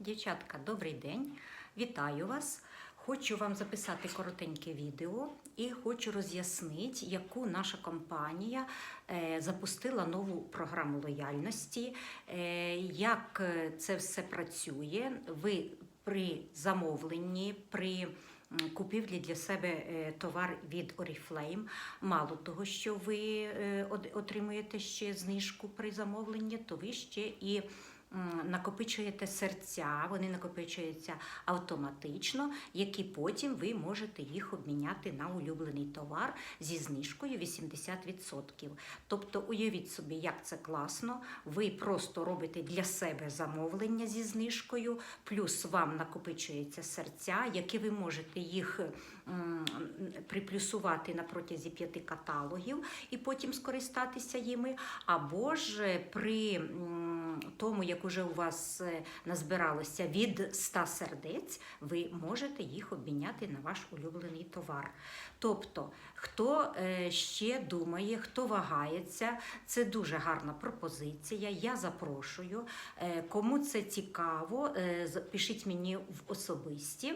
Дівчатка, добрий день! Вітаю вас! Хочу вам записати коротеньке відео і хочу роз'яснити, яку наша компанія е, запустила нову програму лояльності, е, як е, це все працює. Ви при замовленні, при купівлі для себе товар від Oriflame, мало того, що ви отримуєте ще знижку при замовленні, то ви ще і накопичуєте серця, вони накопичуються автоматично, які потім ви можете їх обміняти на улюблений товар зі знижкою 80%. Тобто, уявіть собі, як це класно. Ви просто робите для себе замовлення зі знижкою, плюс вам накопичуються серця, які ви можете їх приплюсувати на протязі п'яти каталогів і потім скористатися їми. Або ж при тому, як уже у вас е, назбиралося від 100 сердець, ви можете їх обміняти на ваш улюблений товар. Тобто, хто е, ще думає, хто вагається, це дуже гарна пропозиція. Я запрошую. Е, Кому це цікаво, пишіть мені в особисті.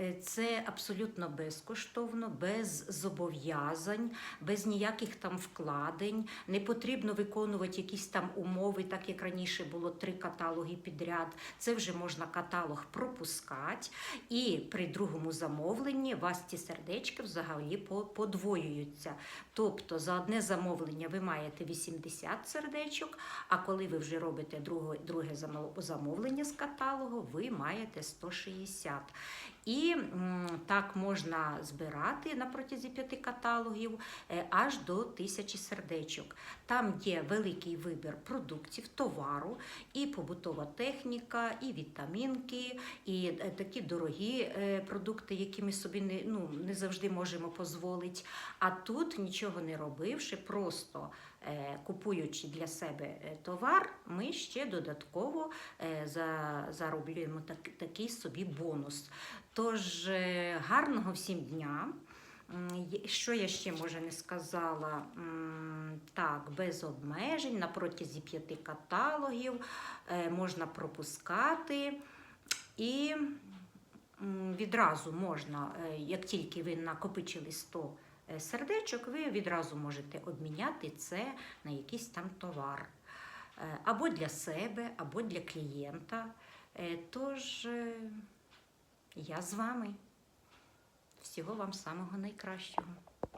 Е, Це абсолютно безкоштовно, без зобов'язань, без ніяких там вкладень. Не потрібно виконувати якісь там умови, так як раніше було три каталоги підряд. Це вже можна каталог пропускати. І при другому замовленні вас ці сердечки взагалі подвоюються. Тобто за одне замовлення ви маєте 80 сердечок, а коли ви вже робите друге, замовлення з каталогу, ви маєте 160. І так можна збирати на протязі п'яти каталогів е, аж до тисячі сердечок. Там є великий вибір продуктів, товару, і побутова техніка, і вітамінки, і е, такі дорогі е, продукти, які ми собі не, ну, не завжди можемо дозволити. А тут нічого не робивши, просто купуючи для себе товар, ми ще додатково зароблюємо такий собі бонус. Тож е, гарного всім дня. Що я ще може не сказала? Так, без обмежень на протязі п'яти каталогів е, можна пропускати і відразу можна, е, як тільки ви накопичили 100 е, сердечок, ви відразу можете обміняти це на якийсь там товар. Або для себе, або для клієнта. Тож я з вами. Всього вам самого найкращого.